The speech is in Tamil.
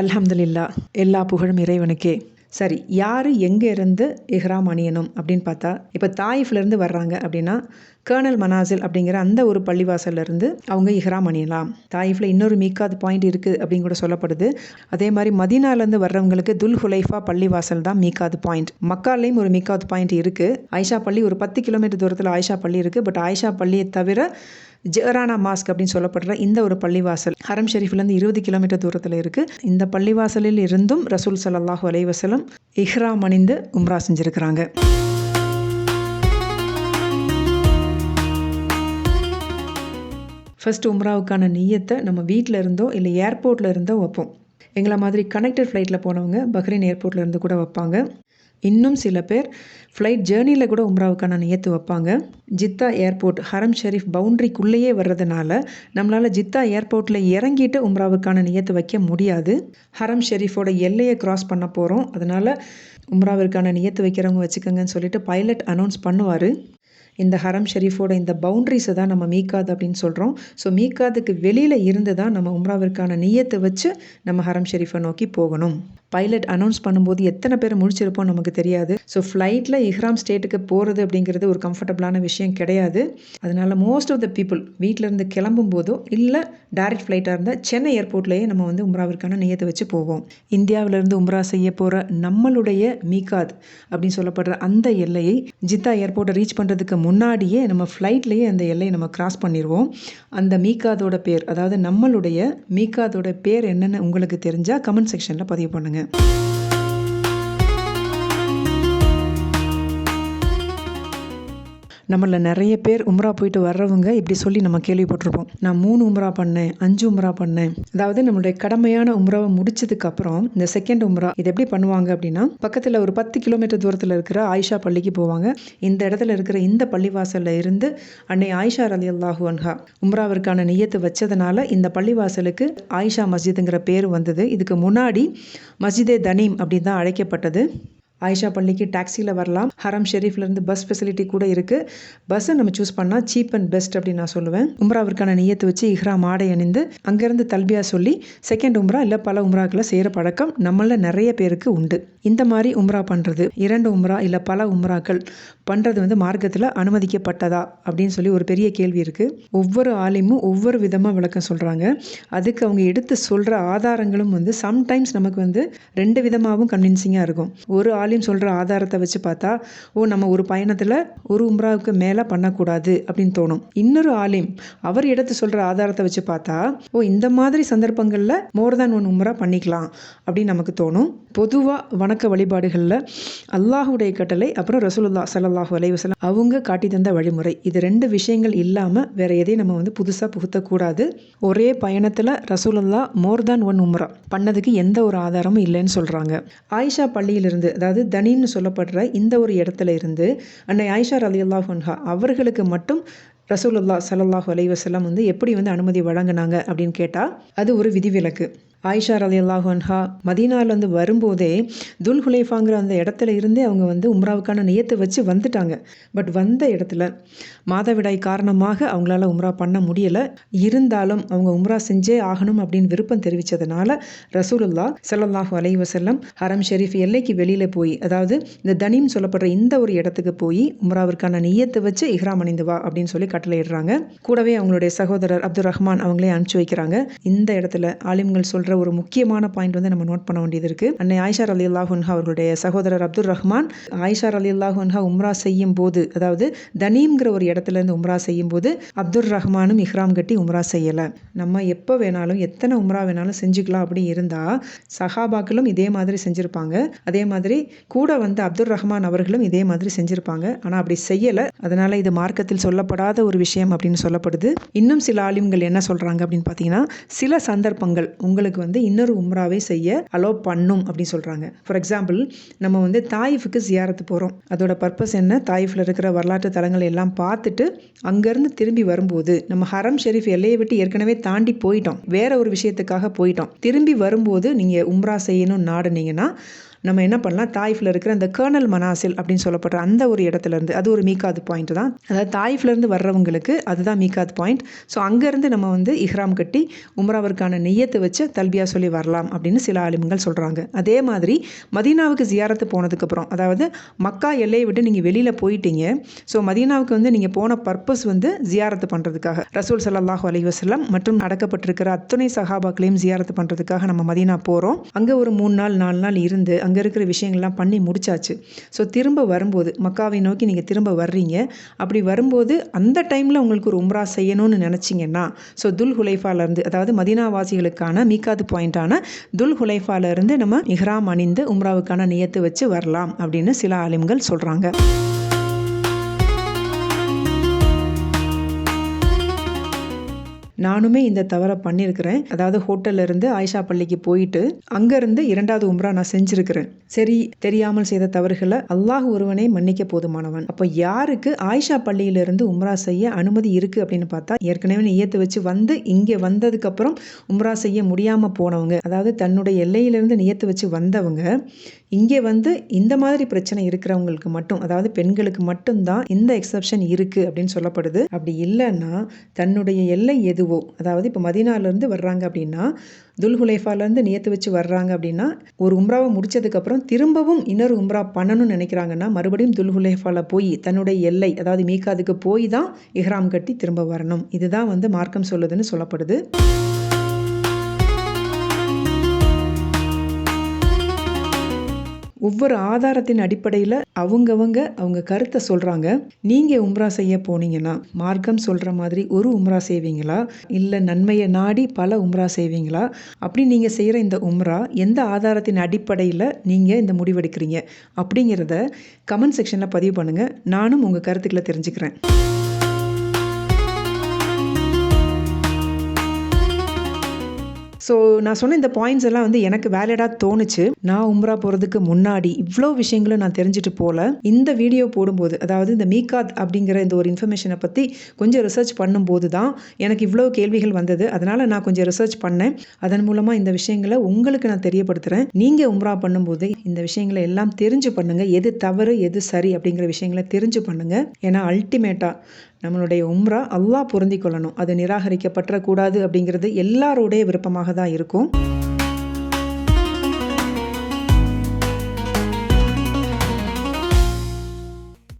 அல்ஹம்துலில்லா எல்லா புகழும் இறைவனுக்கே. சரி யார் எங்கே இருந்து இஹ்ராம் அணியணும் அப்படின்னு பார்த்தா இப்போ தாயிஃப்லேருந்து வர்றாங்க அப்படின்னா கேர்னல் மனாசில் அப்படிங்கிற அந்த ஒரு பள்ளிவாசல்லேருந்து அவங்க இஹ்ராம் அணியலாம். தாயிஃபில் இன்னொரு மீக்காத் பாயிண்ட் இருக்குது அப்படின்னு கூட சொல்லப்படுது. அதே மாதிரி மதினாலேருந்து வர்றவங்களுக்கு துல் ஹுலைஃபா பள்ளிவாசல் தான் மீக்காத் பாயிண்ட். மக்காலையும் ஒரு மீக்காத் பாயிண்ட் இருக்குது ஆயிஷா பள்ளி ஒரு பத்து கிலோமீட்டர் தூரத்தில் ஆயிஷா பள்ளி இருக்குது பட் ஆயிஷா பள்ளியை தவிர ஜெரானா மாஸ்க் அப்படின்னு சொல்லப்படுற இந்த ஒரு பள்ளிவாசல் ஹரம் ஷெரீஃப்லேருந்து இருபது கிலோமீட்டர் தூரத்தில் இருக்குது இந்த பள்ளிவாசலில் இருந்தும் ரசூல் சல்லாஹூ அலைவசலம் இஹ்ராம் அணிந்து உம்ரா செஞ்சுருக்கிறாங்க. ஃபர்ஸ்ட் உம்ராவுக்கான நீயத்தை நம்ம வீட்டில் இருந்தோ இல்லை ஏர்போர்ட்டில் இருந்தோ வைப்போம். எங்களை மாதிரி கனெக்டட் ஃப்ளைட்டில் போனவங்க பஹ்ரைன் ஏர்போர்ட்டில் இருந்து கூட வைப்பாங்க. இன்னும் சில பேர் ஃப்ளைட் ஜேர்னியில் கூட உம்ராவுக்கான நியத்து வைப்பாங்க. ஜித்தா ஏர்போர்ட் ஹரம் ஷெரீஃப் பவுண்ட்ரிக்குள்ளேயே வர்றதுனால நம்மளால் ஜித்தா ஏர்போர்ட்டில் இறங்கிட்டு உம்ராவுக்கான நியத்து வைக்க முடியாது. ஹரம் ஷெரீஃபோட எல்லையை கிராஸ் பண்ண போகிறோம் அதனால் உம்ராவிற்கான நியத்து வைக்கிறவங்க வச்சுக்கோங்கன்னு சொல்லிட்டு பைலட் அனௌன்ஸ் பண்ணுவார். இந்த ஹரம் ஷெரீஃபோட இந்த பவுண்ட்ரிஸை தான் நம்ம மீக்காத் அப்படின்னு சொல்கிறோம் ஸோ மீக்காதுக்கு வெளியில் இருந்து தான் நம்ம உம்ராவிற்கான நியத்தை வச்சு நம்ம ஹரம் ஷெரீஃபை நோக்கி போகணும். பைலட் அனௌன்ஸ் பண்ணும்போது எத்தனை பேர் முடிச்சிருப்போம் நமக்கு தெரியாது. ஸோ ஃப்ளைட்டில் இஹ்ராம் ஸ்டேட்டுக்கு போகிறது அப்படிங்கிறது ஒரு கம்ஃபர்டபுளான விஷயம் கிடையாது. அதனால் மோஸ்ட் ஆஃப் த பீப்புள் வீட்டிலேருந்து கிளம்பும் போதோ இல்லை டைரக்ட் ஃப்ளைட்டாக இருந்தால் சென்னை ஏர்போர்ட்லேயே நம்ம வந்து உம்ராவிற்கான நியத்தை வச்சு போவோம். இந்தியாவிலேருந்து உம்ரா செய்ய போகிற நம்மளுடைய மீகாத் அப்படின்னு சொல்லப்படுற அந்த எல்லையை ஜித்தா ஏர்போர்ட்டை ரீச் பண்ணுறதுக்கு முன்னாடியே நம்ம ஃப்ளைட்லேயே அந்த எல்லையை நம்ம கிராஸ் பண்ணிடுவோம் அந்த மீகாதோட பேர் அதாவது நம்மளுடைய மீகாதோட பேர் என்னென்னு உங்களுக்கு தெரிஞ்சால் கமெண்ட் செக்ஷனில் பதிவு பண்ணுங்கள் பண்ணுங்கள் நம்மள நிறைய பேர் உம்ரா போயிட்டு வர்றவங்க இப்படி சொல்லி நம்ம கேள்விப்பட்டிருப்போம். நான் மூணு உம்ரா பண்ணேன் அஞ்சு உம்ரா பண்ணேன். அதாவது நம்மளுடைய கடமையான உம்ராவை முடிச்சதுக்கு அப்புறம் இந்த செகண்ட் உம்ரா இது எப்படி பண்ணுவாங்க அப்படின்னா பக்கத்தில் ஒரு பத்து கிலோமீட்டர் தூரத்தில் இருக்கிற ஆயிஷா பள்ளிக்கு போவாங்க. இந்த இடத்துல இருக்கிற இந்த பள்ளிவாசலில் இருந்து அன்னை ஆயிஷா அலி அல்லாஹு அன்ஹா உம்ராவிற்கான நியத்தை வச்சதுனால இந்த பள்ளிவாசலுக்கு ஆயிஷா மஸ்ஜிதுங்கிற பேர் வந்தது. இதுக்கு முன்னாடி மஸ்ஜிதே தனீம் அப்படின்னு தான் அழைக்கப்பட்டது. ஆயிஷா பள்ளிக்கு டாக்ஸியில் வரலாம். ஹரம் ஷெரீஃப்லேருந்து பஸ் ஃபெசிலிட்டி கூட இருக்குது பஸ்ஸை நம்ம சூஸ் பண்ணால் சீப் அண்ட் பெஸ்ட் அப்படின்னு நான் சொல்லுவேன். உம்ராவிற்கான நியத்தை வச்சு இஹ்ராம் ஆடை அணிந்து அங்கேருந்து தல்பியா சொல்லி செகண்ட் உம்ரா இல்லை பல உம்ராக்களை செய்கிற பழக்கம் நம்மளில் நிறைய பேருக்கு உண்டு. இந்த மாதிரி உம்ரா பண்ணுறது இரண்டு உம்ரா இல்லை பல உம்ராக்கள் பண்ணுறது வந்து மார்க்கத்தில் அனுமதிக்கப்பட்டதா அப்படின்னு சொல்லி ஒரு பெரிய கேள்வி இருக்குது ஒவ்வொரு ஆலிமும் ஒவ்வொரு விதமாக விளக்கம் சொல்கிறாங்க அதுக்கு அவங்க எடுத்து சொல்கிற ஆதாரங்களும் வந்து சம்டைம்ஸ் நமக்கு வந்து ரெண்டு விதமாகவும் கன்வின்சிங்காக இருக்கும். ஒரு ஆலிம் சொல்கிற ஆதாரத்தை வச்சு பார்த்தா ஓ நம்ம ஒரு பயணத்தில் ஒரு உம்ராவுக்கு மேலே பண்ணக்கூடாது அப்படின்னு தோணும். இன்னொரு ஆலிம் அவர் எடுத்து சொல்கிற ஆதாரத்தை வச்சு பார்த்தா ஓ இந்த மாதிரி சந்தர்ப்பங்களில் மோர் தேன் ஒன் உம்ரா பண்ணிக்கலாம் அப்படின்னு நமக்கு தோணும். பொதுவாக வணக்க வழிபாடுகளில் அல்லாஹுடைய கட்டளை அப்புறம் ரசூலுல்லா சல்லாஹூ அலைவசலம் அவங்க காட்டி தந்த வழிமுறை. இது ரெண்டு விஷயங்கள் இல்லாமல் வேற எதையும் நம்ம வந்து புதுசாக புகுத்தக்கூடாது. ஒரே பயணத்தில் ரசூலுல்லா மோர் தேன் ஒன் உம்ரா. பண்ணதுக்கு எந்த ஒரு ஆதாரமும் இல்லைன்னு சொல்கிறாங்க ஆயிஷா பள்ளியிலிருந்து அதாவது தனின்னு சொல்லப்படுற இந்த ஒரு இடத்துல இருந்து அன்னை ஆயிஷா அலி அல்லாஹன்ஹா அவர்களுக்கு மட்டும் ரசூலுல்லா சல்லாஹூ அலைவசல்லாம் வந்து எப்படி வந்து அனுமதி வழங்கினாங்க அப்படின்னு கேட்டால் அது ஒரு விதிவிலக்கு. ஆயிஷா அலி அல்லாஹன்ஹா மதீனாலேருந்து வரும்போதே துல் ஹுலைஃபாங்கிற அந்த இடத்துல இருந்தே அவங்க வந்து உம்ராவுக்கான நியத்தை வச்சு வந்துட்டாங்க. பட் வந்த இடத்துல மாதவிடாய் காரணமாக அவங்களால உம்ரா பண்ண முடியலை. இருந்தாலும் அவங்க உம்ரா செஞ்சே ஆகணும் அப்படின்னு விருப்பம் தெரிவித்ததுனால ரசூலுல்லா சல்லாஹூ அலை வசல்லம் ஹரம் ஷெரீஃப் எல்லைக்கு வெளியில் போய் அதாவது இந்த தனிம் சொல்லப்படுற இந்த ஒரு இடத்துக்கு போய் உம்ராவிற்கான நியத்தை வச்சு இஹ்ராம் அணிந்து வா அப்படின்னு சொல்லி கட்டளையிடுறாங்க. கூடவே அவங்களுடைய சகோதரர் அப்துல் ரஹ்மான் அவங்களே அனுப்பிச்சு வைக்கிறாங்க. இந்த இடத்துல ஆலிம்கள் சொல்கிற ஒரு முக்கியமான பாயிண்ட் வந்து நம்ம நோட் பண்ண வேண்டியது இருக்குது அன்னை ஆயிஷார் அலி அல்லாஹுன்ஹா அவர்களுடைய சகோதரர் அப்துல் ரஹ்மான் ஆயிஷார் அலி அல்லாஹுன்ஹா உம்ரா செய்யும் போது அதாவது தனீம்ங்கிற ஒரு இடத்துல இருந்து உம்ரா செய்யும் போது அப்துல் ரஹ்மானும் இஹ்ராம் கட்டி உம்ரா செய்யலை. நம்ம எப்போ வேணாலும் எத்தனை உம்ரா வேணாலும் செஞ்சுக்கலாம் அப்படி இருந்தால் சஹாபாக்களும் இதே மாதிரி செஞ்சுருப்பாங்க. அதே மாதிரி கூட வந்து அப்துல் ரஹ்மான் அவர்களும் இதே மாதிரி செஞ்சுருப்பாங்க. ஆனால் அப்படி செய்யலை. அதனால் இது மார்க்கத்தில் சொல்லப்படாத ஒரு விஷயம் அப்படின்னு சொல்லப்படுது. இன்னும் சில ஆலிம்கள் என்ன சொல்கிறாங்க அப்படின்னு பார்த்தீங்கன்னா சில சந்தர்ப்பங்கள் உங்களுக்கு வந்து இன்னொரு உம்ராவே செய்ய அலோ பண்ணும் அப்படின்னு சொல்கிறாங்க ஃபார் எக்ஸாம்பிள் நம்ம வந்து தாயிஃபுக்கு ஜியாரத்து போகிறோம் அதோட பர்பஸ் என்ன? தாயிஃபில் இருக்கிற வரலாற்று தலங்களை எல்லாம் பார்த்துட்டு அங்கேருந்து திரும்பி வரும்போது நம்ம ஹரம் ஷெரீஃப் எல்லையை விட்டு ஏற்கனவே தாண்டி போயிட்டோம். வேற ஒரு விஷயத்துக்காக போயிட்டோம். திரும்பி வரும்போது நீங்கள் உம்ரா செய்யணும்னு நாடுனீங்கன்னா நம்ம என்ன பண்ணலாம்? தாய்ஃபில் இருக்கிற அந்த கேர்னல் மனாசில் அப்படின்னு சொல்லப்படுற அந்த ஒரு இடத்துலேருந்து அது ஒரு மீகாத் பாயிண்ட் தான். அதாவது தாய்ஃப்லேருந்து வர்றவங்களுக்கு அதுதான் மீகாத் பாயிண்ட். ஸோ அங்கேருந்து நம்ம வந்து இஹ்ராம் கட்டி உம்ராவிற்கான நெய்யத்தை வச்சு தல்பியா சொல்லி வரலாம் அப்படின்னு சில ஆலிம்கள் சொல்கிறாங்க அதே மாதிரி மதீனாவுக்கு ஜியாரத்து போனதுக்கப்புறம் அதாவது மக்கா எல்லையை விட்டு நீங்கள் வெளியில் போயிட்டீங்க. ஸோ மதீனாவுக்கு வந்து நீங்கள் போன பர்பஸ் வந்து ஜியாரத்து பண்ணுறதுக்காக ரசூல் ஸல்லல்லாஹு அலைஹி வஸல்லம் மற்றும் அடக்கப்பட்டிருக்கிற அத்துணை சஹாபாக்களையும் ஜியாரத்து பண்ணுறதுக்காக நம்ம மதீனா போகிறோம் அங்கே ஒரு மூணு நாள் நாலு நாள் இருந்து அங்கே இருக்கிற விஷயங்கள்லாம் பண்ணி முடிச்சாச்சு. ஸோ திரும்ப வரும்போது மக்காவை நோக்கி நீங்கள் திரும்ப வர்றீங்க. அப்படி வரும்போது அந்த டைமில் உங்களுக்கு ஒரு உம்ரா செய்யணும்னு நினச்சிங்கன்னா ஸோ துல் ஹுலைஃபாலேருந்து அதாவது மதீனாவாசிகளுக்கான மீக்காது பாயிண்டான துல் ஹுலைஃபாலேருந்து நம்ம இஹ்ராம் அணிந்து உம்ராவுக்கான நியத்து வச்சு வரலாம் அப்படின்னு சில ஆலிம்கள் சொல்கிறாங்க நானுமே இந்த தவறை பண்ணியிருக்கிறேன். அதாவது ஹோட்டல்ல இருந்து ஆயிஷா பள்ளிக்கு போயிட்டு அங்கேருந்து இரண்டாவது உம்ரா நான் செஞ்சுருக்கிறேன். சரி தெரியாமல் செய்த தவறுகளை அல்லாஹ் ஒருவனே மன்னிக்க போதுமானவன். அப்போ யாருக்கு ஆயிஷா பள்ளியிலிருந்து உம்ரா செய்ய அனுமதி இருக்குது அப்படின்னு பார்த்தா ஏற்கனவே நியத்து வச்சு வந்து இங்கே வந்ததுக்கப்புறம் உம்ரா செய்ய முடியாமல் போனவங்க அதாவது தன்னுடைய எல்லையிலிருந்து நியத்து வச்சு வந்தவங்க இங்கே வந்து இந்த மாதிரி பிரச்சனை இருக்கிறவங்களுக்கு மட்டும் அதாவது பெண்களுக்கு மட்டும்தான் இந்த எக்ஸப்ஷன் இருக்குது அப்படின்னு சொல்லப்படுது. அப்படி இல்லைன்னா தன்னுடைய எல்லை எதுவோ அதாவது இப்போ மதினாலேருந்து வர்றாங்க அப்படின்னா துல்ஹுலைஃபாலேருந்து நியத்து வச்சு வர்றாங்க அப்படின்னா ஒரு உம்ராவை முடிச்சதுக்கப்புறம் திரும்பவும் இன்னொரு உம்ரா பண்ணணும்னு நினைக்கிறாங்கன்னா மறுபடியும் துல்ஹுலைஃபாவில் போய் தன்னுடைய எல்லை அதாவது மீக்காதுக்கு போய் தான் இஹ்ராம் கட்டி திரும்ப வரணும். இதுதான் வந்து மார்க்கம் சொல்லுதுன்னு சொல்லப்படுது. ஒவ்வொரு ஆதாரத்தின் அடிப்படையில் அவங்கவங்க அவங்க கருத்தை சொல்கிறாங்க நீங்கள் உம்ரா செய்ய போனீங்கன்னா மார்க்கம் சொல்கிற மாதிரி ஒரு உம்ரா செய்வீங்களா? இல்லை நன்மையை நாடி பல உம்ரா செய்வீங்களா? அப்படி நீங்கள் செய்கிற இந்த உம்ரா எந்த ஆதாரத்தின் அடிப்படையில் நீங்கள் இந்த முடிவெடுக்கிறீங்க? அப்படிங்கிறத கமெண்ட் செக்ஷனில் பதிவு பண்ணுங்கள் நானும் உங்கள் கருத்துக்களை தெரிஞ்சுக்கிறேன். ஸோ நான் சொன்ன இந்த பாயிண்ட்ஸ் எல்லாம் வந்து எனக்கு வேலிடாக தோணுச்சு. நான் உம்ரா போகிறதுக்கு முன்னாடி இவ்வளோ விஷயங்களும் நான் தெரிஞ்சுட்டு போல. இந்த வீடியோ போடும்போது அதாவது இந்த மீகாத் அப்படிங்கிற இந்த ஒரு இன்ஃபர்மேஷனை பற்றி கொஞ்சம் ரிசர்ச் பண்ணும்போது தான் எனக்கு இவ்வளோ கேள்விகள் வந்தது. அதனால் நான் கொஞ்சம் ரிசர்ச் பண்ணேன். அதன் மூலமாக இந்த விஷயங்களை உங்களுக்கு நான் தெரியப்படுத்துகிறேன் நீங்கள் உம்ரா பண்ணும்போது இந்த விஷயங்களை எல்லாம் தெரிஞ்சு பண்ணுங்கள் எது தவறு எது சரி அப்படிங்கிற விஷயங்களை தெரிஞ்சு பண்ணுங்கள் ஏன்னா அல்டிமேட்டாக நம்மளுடைய உம்ரா அல்லாஹ் பொருந்தி கொள்ளணும். அது நிராகரிக்கப்பட்டக்கூடாது அப்படிங்கிறது எல்லாருடைய விருப்பமாக தான் இருக்கும்.